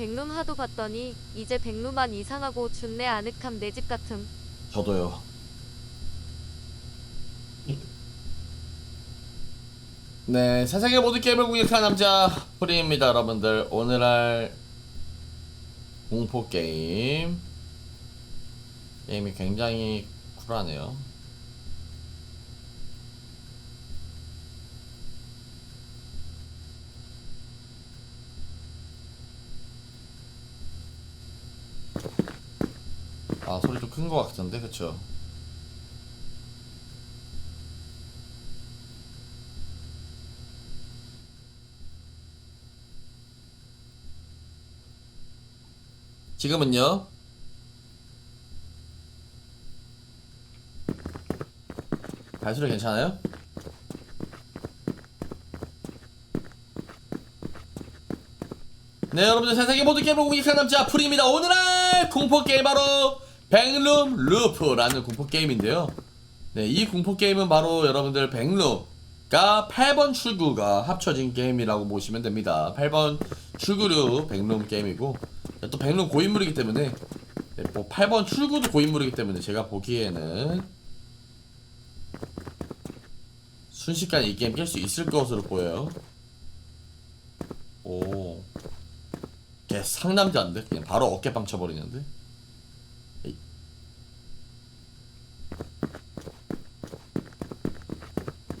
백룸 하도 봤더니 이제 백룸만 이상하고 준내 아늑함 내 집 같음. 저도요. 네, 세상의 모든 게임을 공격한 남자 프리입니다, 여러분들. 오늘 할 공포 게임 게임이 굉장히 쿨하네요. 아 소리 좀 큰 것 같은데, 그쵸? 지금은요. 발소리 괜찮아요? 네 여러분들 세상의 모든 게임을 공격한 남자 프리입니다 오늘 할 공포게임 바로 백룸 루프라는 공포 게임인데요. 네 이 공포 게임은 바로 여러분들 백룸과 8번 출구가 합쳐진 게임이라고 보시면 됩니다. 8번 출구류 백룸 게임이고 또 백룸 고인물이기 때문에 네, 뭐 8번 출구도 고인물이기 때문에 제가 보기에는 순식간에 이 게임 깰 수 있을 것으로 보여요. 오. 걔 상남자인데? 그냥 바로 어깨빵 쳐버리는데 에이.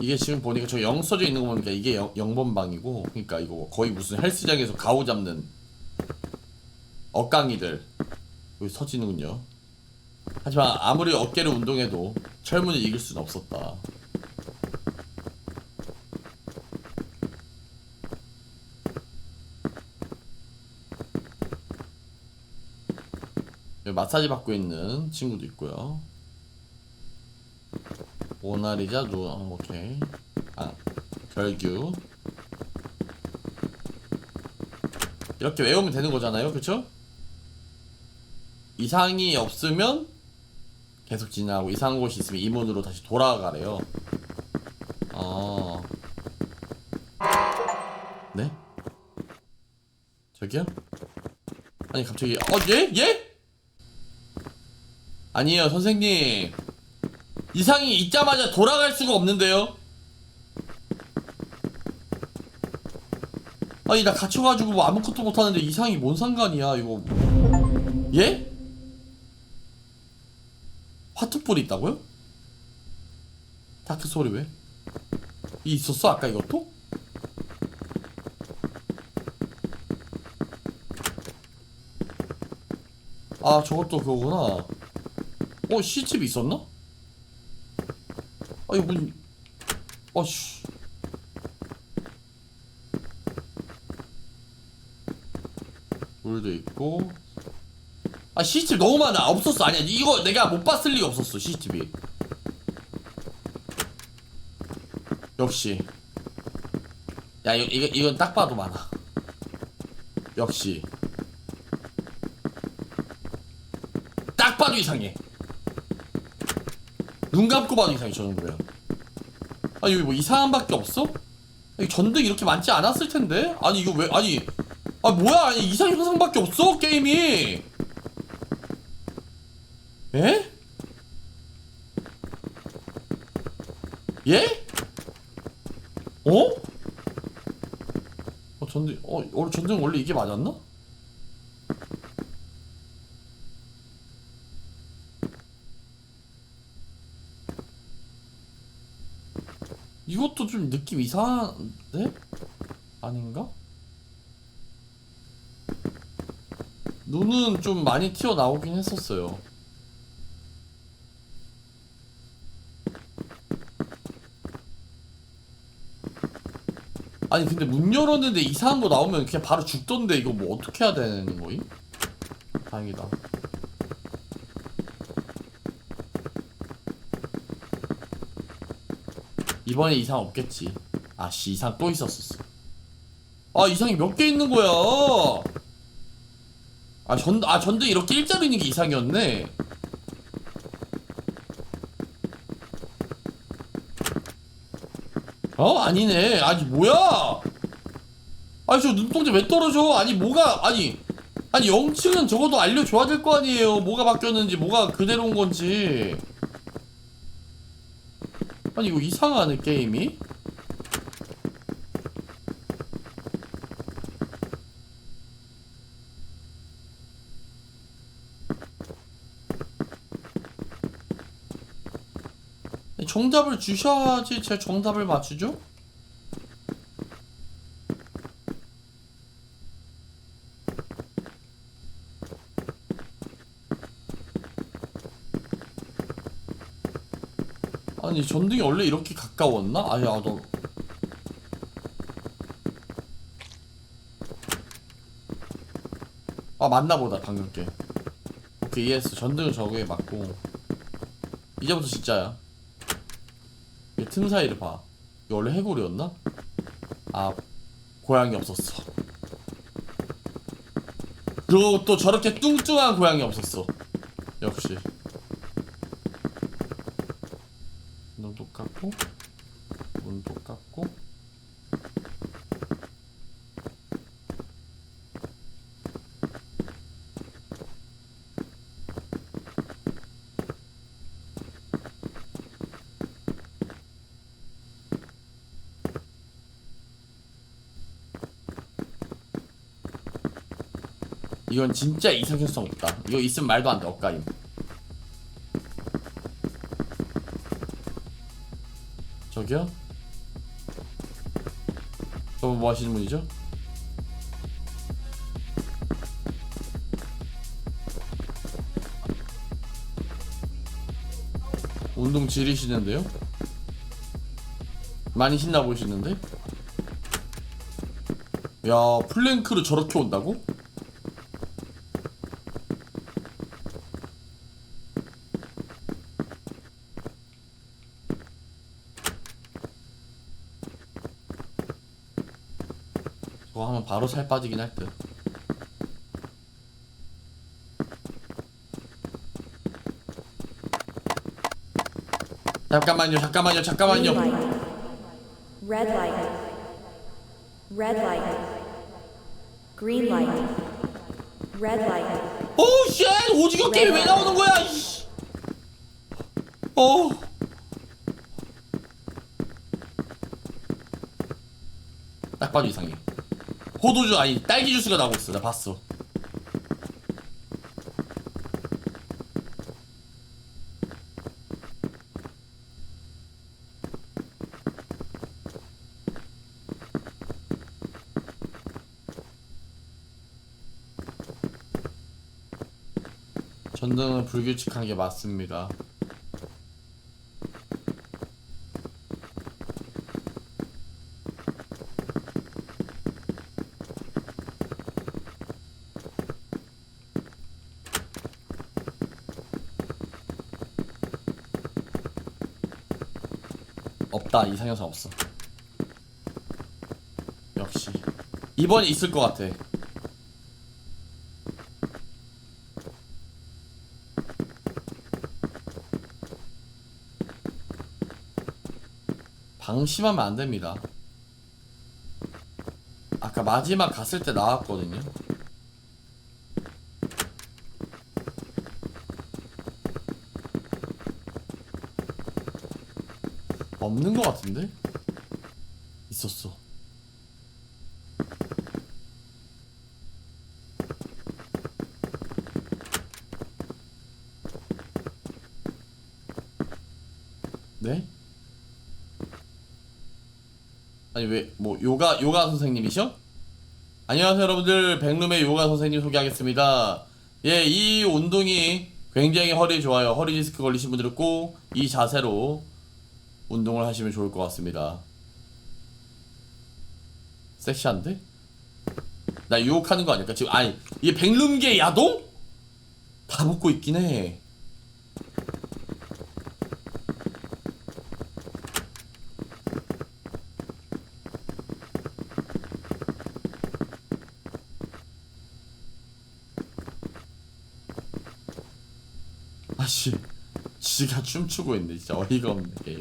이게 지금 보니까 저영 써져 있는 거 보니까 이게 영, 영번방이고 그러니까 이거 거의 무슨 헬스장에서 가오 잡는 억강이들 여기 서지는군요 하지만 아무리 어깨를 운동해도 철문을 이길 수는 없었다 마사지 받고 있는 친구도 있고요. 모나리자 누 어, 오케이. 아 결규. 이렇게 외우면 되는 거잖아요, 그쵸? 이상이 없으면 계속 지나고 이상한 곳이 있으면 이문으로 다시 돌아가래요. 어. 네? 저기요? 아니 갑자기 어 예? 예? 아니에요 선생님 이상이 있자마자 돌아갈 수가 없는데요 아니 나 갇혀가지고 뭐 아무것도 못하는데 이상이 뭔 상관이야 이거 예? 화투불이 있다고요? 다크 소리 왜? 이 있었어 아까 이것도? 아 저것도 그거구나 어 시집이 있었나? 아 이거 문 어씨. 물도 있고. 아 시집 너무 많아. 없었어. 아니야. 이거 내가 못 봤을 리가 없었어 시집이. 역시. 야 이거, 이거 이건 딱 봐도 많아. 역시. 딱 봐도 이상해. 눈 감고 봐도 이상해 저 정도면. 아니 여기 뭐 이상한 밖에 없어? 아니, 전등 이렇게 많지 않았을 텐데? 아니 이거 왜 아니 아 뭐야 아니 이상 현상밖에 없어 게임이. 에? 예? 어? 어 전등 어 전등 원래 이게 맞았나? 이것도 좀 느낌 이상한데? 아닌가? 눈은 좀 많이 튀어나오긴 했었어요. 아니 근데 문 열었는데 이상한 거 나오면 그냥 바로 죽던데 이거 뭐 어떻게 해야 되는 거임? 다행이다. 이번에 이상 없겠지. 아씨 이상 또 있었었어. 아 이상이 몇 개 있는 거야. 아 전 아 전등 이렇게 일자로 있는 게 이상이었네. 어 아니네. 아니 뭐야? 아니 저 눈동자 왜 떨어져? 아니 뭐가 아니 아니 0층은 적어도 알려줘야 될 거 아니에요 뭐가 바뀌었는지 뭐가 그대로인 건지 아니 이거 이상하네 게임이 정답을 주셔야지 제 정답을 맞추죠? 아니 전등이 원래 이렇게 가까웠나? 아야 너. 아 맞나 보다 방금 게 오케이 이해했어. 전등은 저거에 맞고. 이제부터 진짜야. 이틈 사이를 봐. 이거 원래 해골이었나? 아 고양이 없었어. 그리고 또 저렇게 뚱뚱한 고양이 없었어. 역시 눈 똑같고 문 똑같고. 이건 진짜 이상형성 없다. 이거 있으면 말도 안돼 엇가임 저기요? 저분 뭐 하시는 분이죠? 운동 지리시는데요? 많이 신나 보이시는데? 야 플랭크를 저렇게 온다고? 바로 살 빠지긴 할 듯. 잠깐만요, 잠깐만요, 잠깐만요. Red light. Red light. Green light. Red light. 오, 쉣! 오징어 게임 왜 나오는 거야? 이씨. 어. 딱 봐도 이상해. 호두주 아니 딸기 주스가 나오고 있어. 나 봤어. 전등은 불규칙한 게 맞습니다. 없다 이상형상 없어. 역시 이번에 있을 것 같아. 방심하면 안 됩니다. 아까 마지막 갔을 때 나왔거든요. 없는 것 같은데? 있었어. 네? 아니 왜 뭐 요가 요가 선생님이셔? 안녕하세요 여러분들 백룸의 요가 선생님 소개하겠습니다. 예, 이 운동이 굉장히 허리 좋아요. 허리 디스크 걸리신 분들은 꼭이 자세로 운동을 하시면 좋을 것 같습니다. 섹시한데? 나 유혹하는 거 아닐까? 지금 아니 이게 백룸계 야동? 다 먹고 있긴 해. 아씨 지가 춤추고 있네 진짜 어이가 없네 게임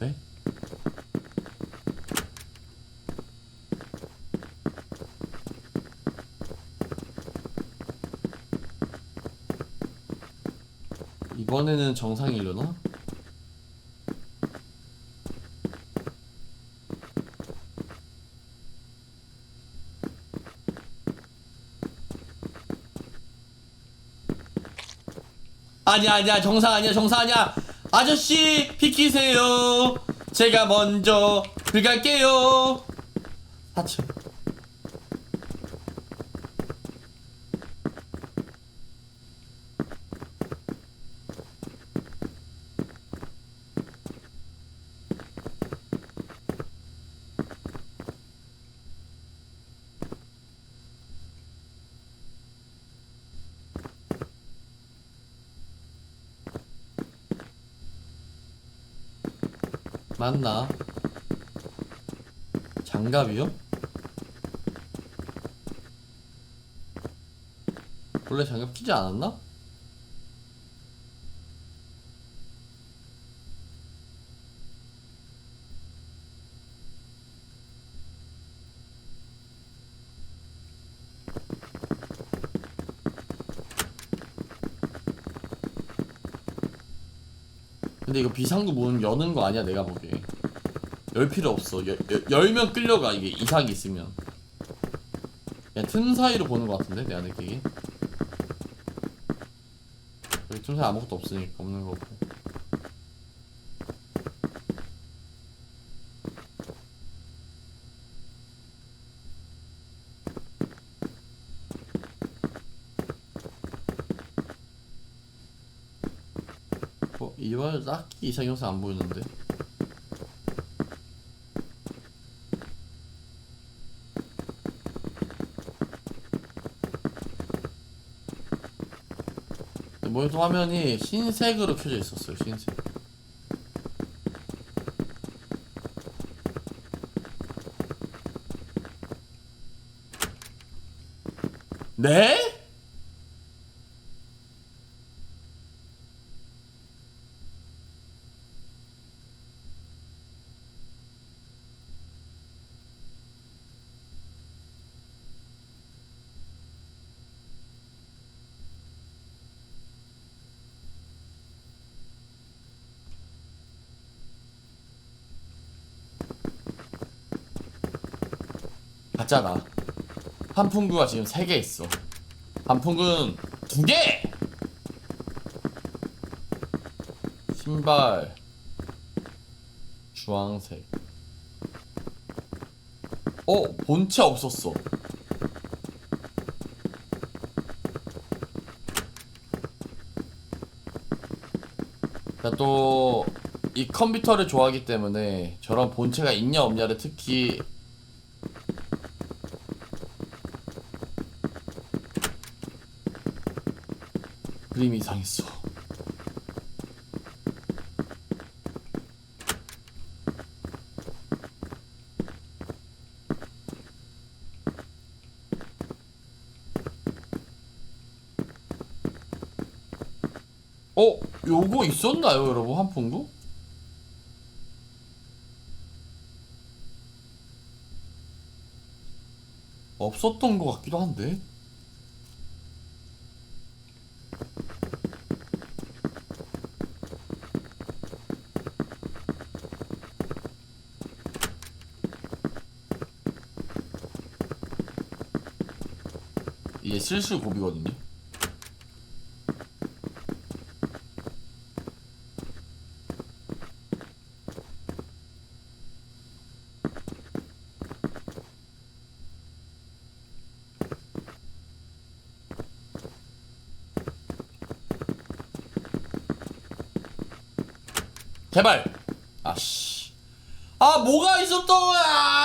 네? 이번에는 정상일려나? 아니야 아니야 정상 아니야 정상 아니야 아저씨 비키세요. 제가 먼저 들어갈게요. 하츠 맞나? 장갑이요? 원래 장갑 끼지 않았나? 근데 이거 비상구 문 여는 거 아니야 내가 보기에 열 필요 없어. 열, 열, 열면 끌려가 이게 이상이 있으면. 그냥 틈 사이로 보는 거 같은데 내가 느끼기 여기 틈 사이 아무것도 없으니까 없는 거고 어, 이번 딱히 이상 영상 안 보이는데. 모니터 화면이 흰색으로 켜져 있었어요 흰색. 네? 가짜다 한풍구가 지금 3개 있어 한풍구는 2개! 신발 주황색 어? 본체 없었어 또이 컴퓨터를 좋아하기 때문에 저런 본체가 있냐 없냐를 특히 그림이 이상했어. 어? 요거 있었나요, 여러분? 한풍구? 없었던 것 같기도 한데. 이게 실수 고비거든요. 제발. 아씨. 아 뭐가 있었던 거야.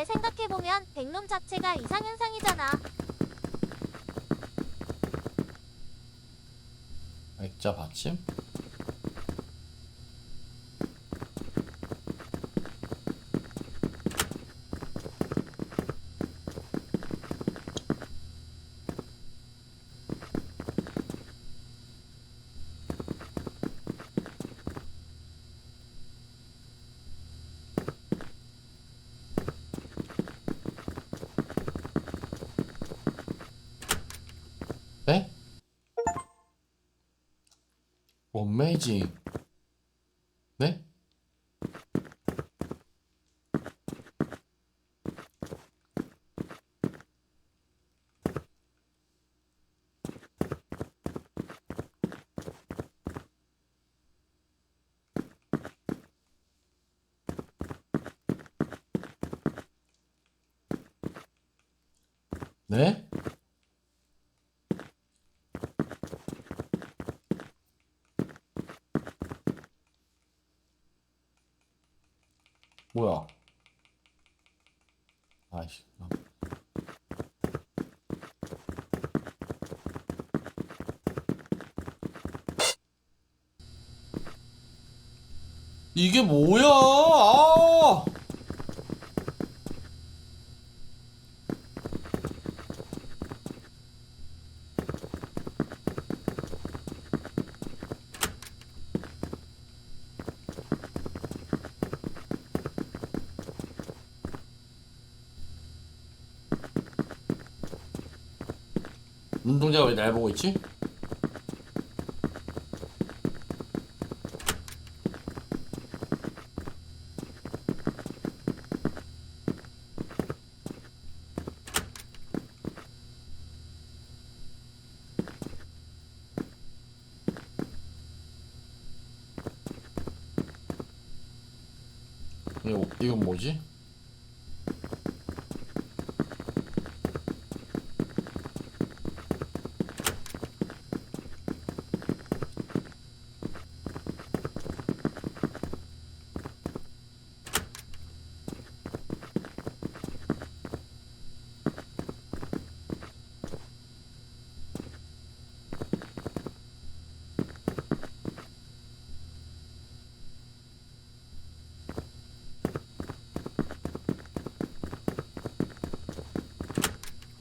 잘 생각해보면 백룸 자체가 이상현상이잖아. 액자 받침? 어메이징. 네? 네? 뭐야? 아이씨. 이게 뭐야? 아! 눈동자가 왜 날 보고 있지? 이건 뭐지?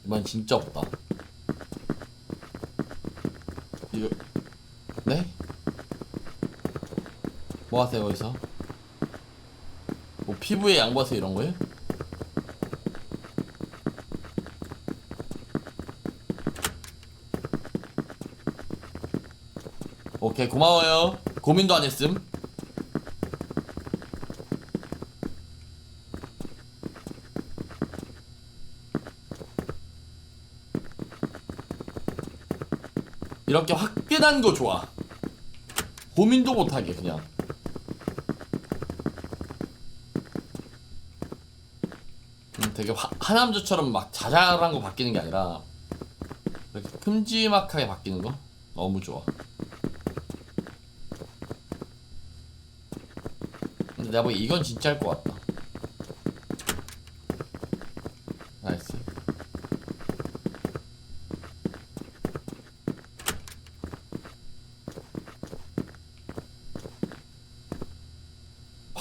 이번 진짜 없다. 이거 네? 뭐 하세요 거기서? 뭐 피부에 양보하세요 이런 거요? 오케이 고마워요. 고민도 안 했음. 이렇게 화끈한 거 좋아. 고민도 못하게 그냥. 음, 되게 화, 하남주처럼 막 자잘한 거 바뀌는 게 아니라 이렇게 큼지막하게 바뀌는 거 너무 좋아. 근데 내가 보기 이건 진짜 할것 같다. 나이스.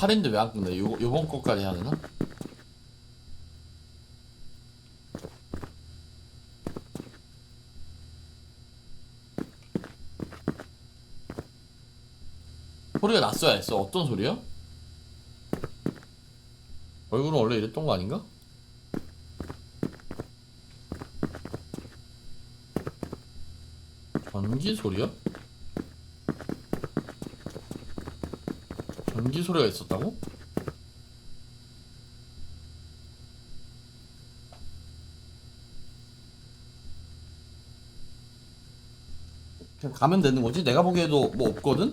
팔인데 왜안 끝나? 요, 요번 거까지 해야 되나? 소리가 났어야 했어. 어떤 소리야? 얼굴은 원래 이랬던 거 아닌가? 전기 소리야? 전기 소리가 있었다고? 그냥 가면 되는 거지? 내가 보기에도 뭐 없거든?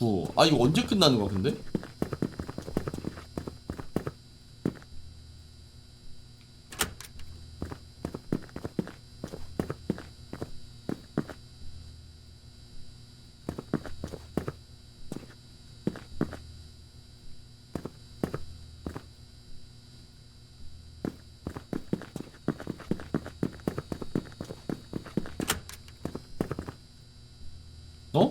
어. 아 이거 언제 끝나는 거야 근데? 어?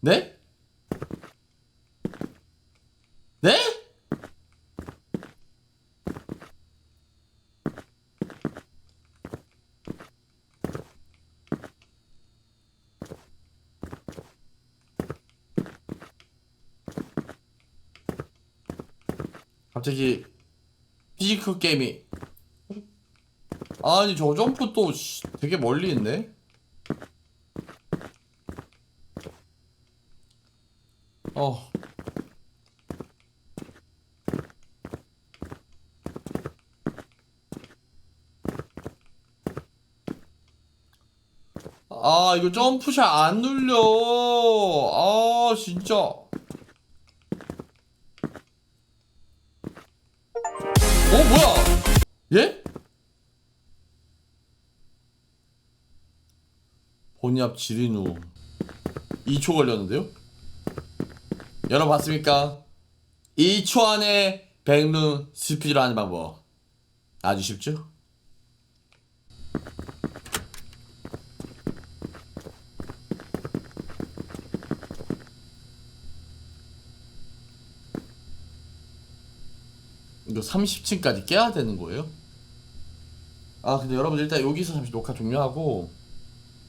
네? 네? 갑자기 피지컬 게임이 아니 저 점프 또 씨, 되게 멀리 있네. 어. 아 이거 점프샷 안 눌려. 아 진짜. 어 뭐야? 예? 본이압 지린 후 2초 걸렸는데요? 여러분 봤습니까? 2초 안에 백룸 스피드를 하는 방법 아주 쉽죠? 30층까지 깨야 되는 거예요? 아 근데 여러분 일단 여기서 잠시 녹화 종료하고